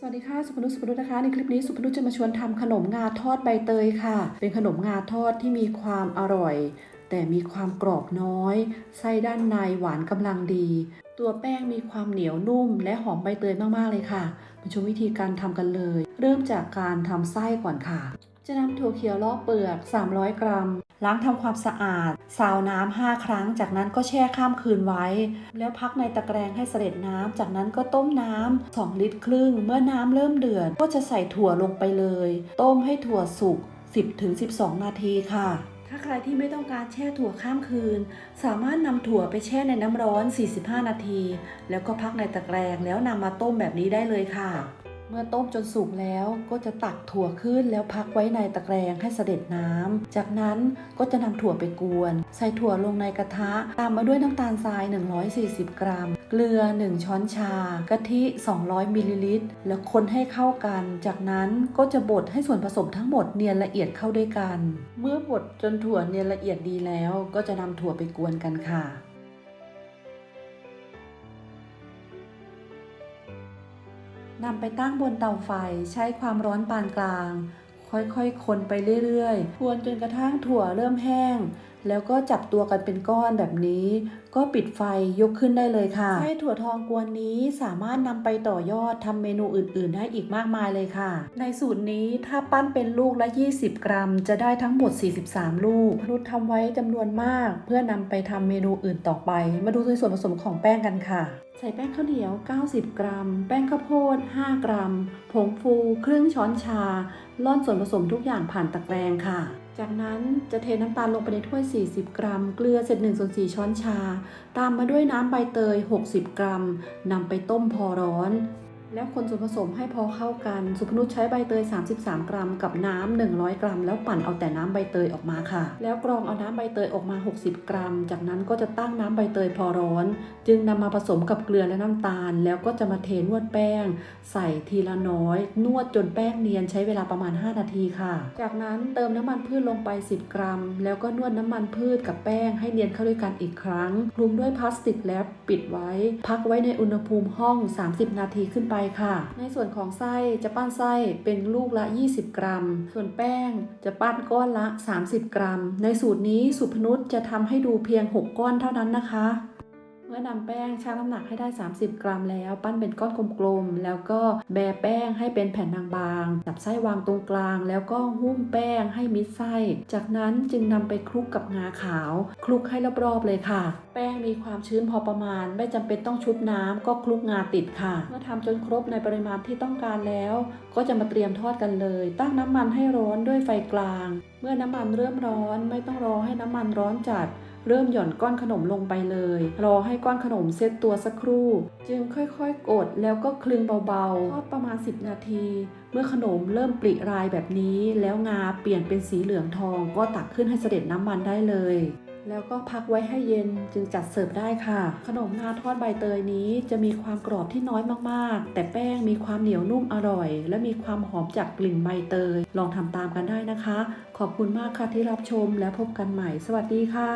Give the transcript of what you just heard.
สวัสดีค่ะสุพนุสุพนุนะคะในคลิปนี้สุพนุจะมาชวนทำขนมงาทอดใบเตยค่ะ เป็นขนมงาทอดที่มีความอร่อย แต่มีความกรอบน้อยไส้ด้านในหวานกำลังดี ตัวแป้งมีความเหนียวนุ่ม และหอมใบเตยมากๆเลยค่ะมาชมวิธีการทำกันเลย เริ่มจากการทำไส้ก่อนค่ะ จะนำถั่วเขียวลอกเปลือก 300 กรัม ล้างทำความสะอาด ซาวน้ำ5ครั้ง จากนั้นก็แช่ข้ามคืนไว้ แล้วพักในตะแกรงให้เสด็จน้ำ จากนั้นก็ต้มน้ำ2ลิตรครึ่ง เมื่อน้ำเริ่มเดือด ก็จะใส่ถั่วลงไปเลย ต้มให้ถั่วสุก 10-12 นาทีค่ะถ้าใครที่ไม่ต้องการแช่ถั่วข้ามคืน สามารถนำถั่วไปแช่ในน้ำร้อน 45 นาที แล้วก็พักในตะแกรงแล้วนำมาต้มแบบนี้ได้เลยค่ะ เมื่อต้มจนสุกแล้วก็จะตักถั่วขึ้นแล้วพักไว้ในตะแกรงให้เสด็จน้ำจากนั้นก็จะนำถั่วไปกวน ใส่ถั่วลงในกระทะ ตามมาด้วยน้ำตาลทราย 140 กรัม เกลือ 1 ช้อนชากะทิ 200มิลลิลิตร แล้วคนให้เข้ากัน จากนั้นก็จะบดให้ส่วนผสมทั้งหมดเนียนละเอียดเข้าด้วยกัน เมื่อบดจนถั่วเนียนละเอียดดีแล้ว ก็จะนำถั่วไปกวนกันค่ะ นำไปตั้งบนเตาไฟใช้ความร้อนปานกลาง ค่อยๆ คนไปเรื่อยๆ ควรจนกระทั่งถั่วเริ่มแห้ง แล้วก็จับตัวกันเป็นก้อนแบบนี้ ก็ปิดไฟยกขึ้นได้เลยค่ะไส้ถั่วทองกวนนี้สามารถนำไปต่อยอดทำเมนูอื่นๆ ได้อีกมากมายเลยค่ะ ในสูตรนี้ถ้าปั้นเป็นลูกละ 20 กรัม จะได้ทั้งหมด 43 ลูกนุชทำไว้จำนวนมาก เพื่อนำไปทำเมนูอื่นต่อไป มาดูในส่วนผสมของแป้งกันค่ะ ใส่แป้งข้าวเหนียว 90 กรัม แป้งข้าวโพด 5 กรัม ผงฟูครึ่งช้อนชา ล่อนส่วนผสมทุกอย่างผ่านตะแกรงค่ะ จากนั้นจะเทน้ำตาลลงไปในถ้วย 40 กรัม เกลือเศษ1ส่วน4ช้อนชา ตามมาด้วยน้ำใบเตย 60 กรัมนำไปต้มพอร้อน แล้วคนส่วนผสมให้พอเข้ากัน สุพนุชใช้ใบเตย 33 กรัม กับน้ำ100 กรัม แล้วปั่นเอาแต่น้ำใบเตยออกมาค่ะ แล้วกรองเอาน้ำใบเตยออกมา 60 กรัม จากนั้นก็จะตั้งน้ำใบเตยพอร้อน จึงนำมาผสมกับเกลือและน้ำตาล แล้วก็จะมาเทนวดแป้ง ใส่ทีละน้อย นวดจนแป้งเนียนใช้เวลาประมาณ 5 นาทีค่ะ จากนั้นเติมน้ำมันพืชลงไป 10 กรัม แล้วก็นวดน้ำมันพืชกับแป้งให้เนียนเข้าด้วยกันอีกครั้ง คลุมด้วยพลาสติกแรปปิดไว้ พักไว้ในอุณหภูมิห้อง 30 นาทีขึ้นไปค่ะ ในส่วนของไส้จะปั้นไส้เป็นลูกละ 20 กรัม ส่วนแป้งจะปั้นก้อนละ 30 กรัม ในสูตรนี้สุพนุชจะทำให้ดูเพียง 6 ก้อนเท่านั้นนะคะ เมื่อนำแป้งชั่งน้ำหนักให้ได้ 30 กรัมแล้ว ปั้นเป็นก้อนกลมๆ แล้วก็แบะแป้งให้เป็นแผ่นบางๆ จับไส้วางตรงกลาง แล้วก็หุ้มแป้งให้มิดไส้ จากนั้นจึงนำไปคลุกกับงาขาว คลุกให้รอบๆเลยค่ะ แป้งมีความชื้นพอประมาณ ไม่จำเป็นต้องชุบน้ำก็คลุกงาติดค่ะ เมื่อทำจนครบในปริมาณที่ต้องการแล้ว ก็จะมาเตรียมทอดกันเลย ตั้งน้ำมันให้ร้อนด้วยไฟกลาง เมื่อน้ำมันเริ่มร้อนไม่ต้องรอให้น้ำมันร้อนจัด เริ่มหย่อนก้อนขนมลงไปเลย รอให้ก้อนขนมเซตตัวสักครู่ จึงค่อยๆ กดแล้วก็คลึงเบาๆทอดประมาณ 10 นาที เมื่อขนมเริ่มปริรายแบบนี้ แล้วงาเปลี่ยนเป็นสีเหลืองทองก็ตักขึ้นให้เสด็จน้ำมันได้เลย แล้วก็พักไว้ให้เย็นจึงจัดเสิร์ฟได้ค่ะ ขนมนาทอดใบเตยนี้จะมีความกรอบที่น้อยมากๆ แต่แป้งมีความเหนียวนุ่มอร่อย และมีความหอมจากกลิ่นใบเตย ลองทำตามกันได้นะคะ ขอบคุณมากค่ะที่รับชมและพบกันใหม่ สวัสดีค่ะ